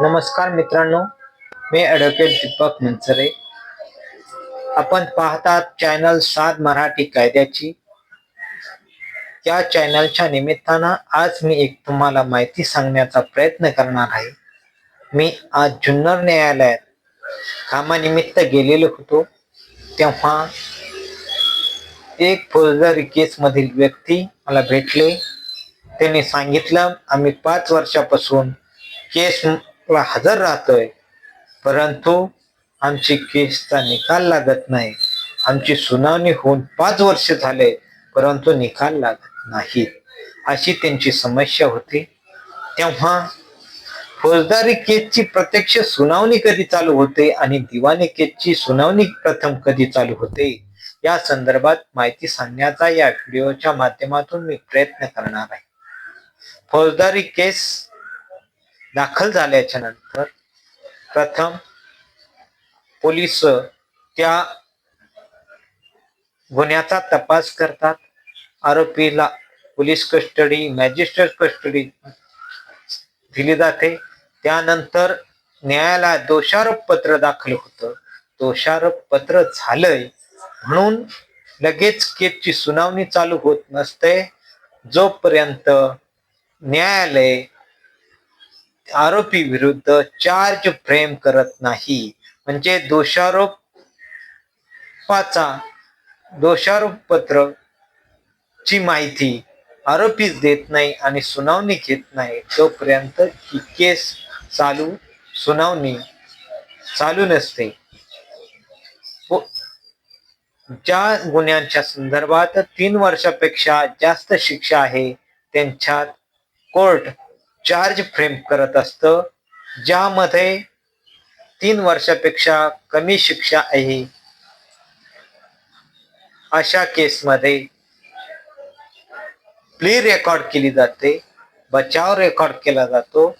नमस्कार मित्रांनो मी ॲडव्होकेट दीपक मनसरे. आपण पाहतात चॅनल सात मराठी कायद्याची. या चॅनलच्या निमित्तानं आज मी एक तुम्हाला माहिती सांगण्याचा प्रयत्न करणार आहे. मी आज जुन्नर न्यायालयात कामानिमित्त गेलेलो होतो. तेव्हा एक फौजदारी केसमधील व्यक्ती मला भेटले. त्यांनी सांगितलं आम्ही पाच वर्षापासून केस आपला हजर राहतोय. परंतु आमची केसचा निकाल लागत नाही. आमची सुनावणी होऊन पाच वर्ष झाले परंतु निकाल लागत नाही. अशी त्यांची समस्या होती. तेव्हा फौजदारी केसची प्रत्यक्ष सुनावणी कधी चालू होते आणि दिवाणी केसची सुनावणी प्रथम कधी चालू होते या संदर्भात माहिती सांगण्याचा या व्हिडिओच्या माध्यमातून मी प्रयत्न करणार आहे. फौजदारी केस दाखल झाल्याच्यानंतर प्रथम पोलीस त्या गुन्ह्याचा तपास करतात. आरोपीला पोलीस कस्टडी मॅजिस्ट्रेट कस्टडी दिली जाते. त्यानंतर न्यायालयात दोषारोप पत्र दाखल होतं. दोषारोप पत्र झालंय म्हणून लगेच केसची सुनावणी चालू होत नसते. जोपर्यंत न्यायालय आरोपी विरुद्ध चार्ज फ्रेम करत नाही. म्हणजे दोषारोपाचा दोषारोप पत्र ची माहिती आरोपीच देत नाही आणि सुनावणी घेत नाही. तोपर्यंत ही केस चालू सुनावणी चालू नसते. ज्या गुन्ह्यांच्या संदर्भात तीन वर्षापेक्षा जास्त शिक्षा आहे त्यांच्यात कोर्ट चार्ज फ्रेम करत असतं. ज्यामध्ये तीन वर्षापेक्षा कमी शिक्षा आहे. अशा केसमध्ये प्ली रेकॉर्ड केली जाते. बचाव रेकॉर्ड केला जातो.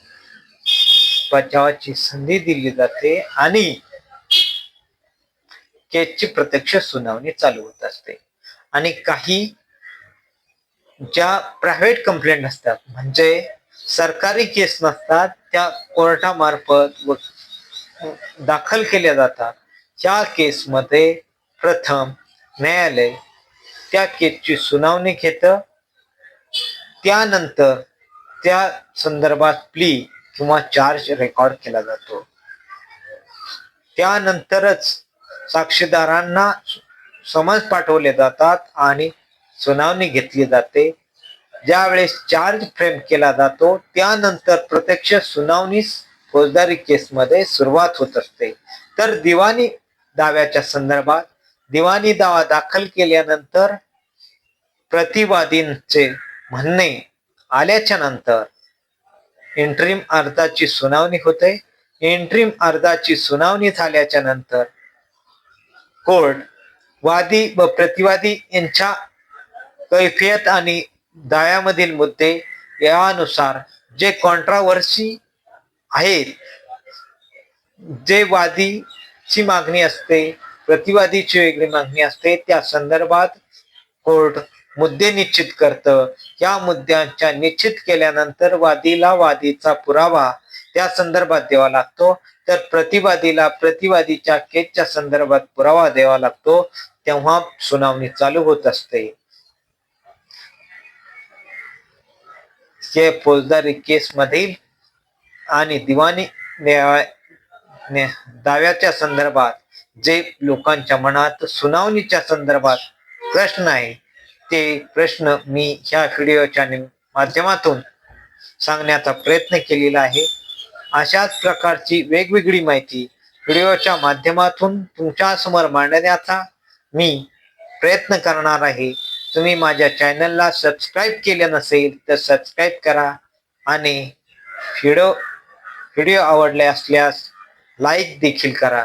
बचावाची संधी दिली जाते आणि केसची प्रत्यक्ष सुनावणी चालू होत असते. आणि काही ज्या प्रायव्हेट कंप्लेंट असतात म्हणजे सरकारी केस नसतात त्या कोर्टामार्फत व दाखल केल्या जातात. त्या केसमध्ये प्रथम न्यायालय त्या केसची सुनावणी घेतं. त्यानंतर त्या संदर्भात प्ली किंवा चार्ज रेकॉर्ड केला जातो. त्यानंतरच साक्षीदारांना समज पाठवले जातात आणि सुनावणी घेतली जाते. ज्यावेळेस चार्ज फ्रेम केला जातो त्यानंतर प्रत्यक्ष सुनावणीस फौजदारी केसमध्ये सुरुवात होत असते. तर दिवाणी दाव्याच्या संदर्भात दिवाणी दावा दाखल केल्यानंतर प्रतिवादींचे म्हणणे आल्याच्यानंतर इंट्रीम अर्जाची सुनावणी होते. एंट्रीम अर्जाची सुनावणी झाल्याच्यानंतर कोर्ट वादी व प्रतिवादी यांच्या कैफियत आणि दायामधील मुद्दे यानुसार जे कॉन्ट्रावर्सी आहेत जे वादीची मागणी असते प्रतिवादीची वेगळी मागणी असते त्या संदर्भात कोर्ट मुद्दे निश्चित करतं. या मुद्द्यांच्या निश्चित केल्यानंतर वादीला वादीचा पुरावा त्या संदर्भात द्यावा लागतो. तर प्रतिवादीला प्रतिवादीच्या केसच्या संदर्भात पुरावा द्यावा लागतो. तेव्हा सुनावणी चालू होत असते. जे फौजदारी केसमधील आणि दिवाणी न्या- दाव्याच्या संदर्भात जे लोकांच्या मनात सुनावणीच्या संदर्भात प्रश्न आहे ते प्रश्न मी ह्या व्हिडिओच्या नि- माध्यमातून सांगण्याचा प्रयत्न केलेला आहे. अशाच प्रकारची वेगवेगळी माहिती व्हिडिओच्या माध्यमातून तुमच्यासमोर मांडण्याचा मी प्रयत्न करणार आहे. तुम्ही माझ्या चॅनलला सबस्क्राईब केले नसेल तर सबस्क्राईब करा आणि व्हिडिओ व्हिडिओ आवडले असल्यास लाईक देखील करा.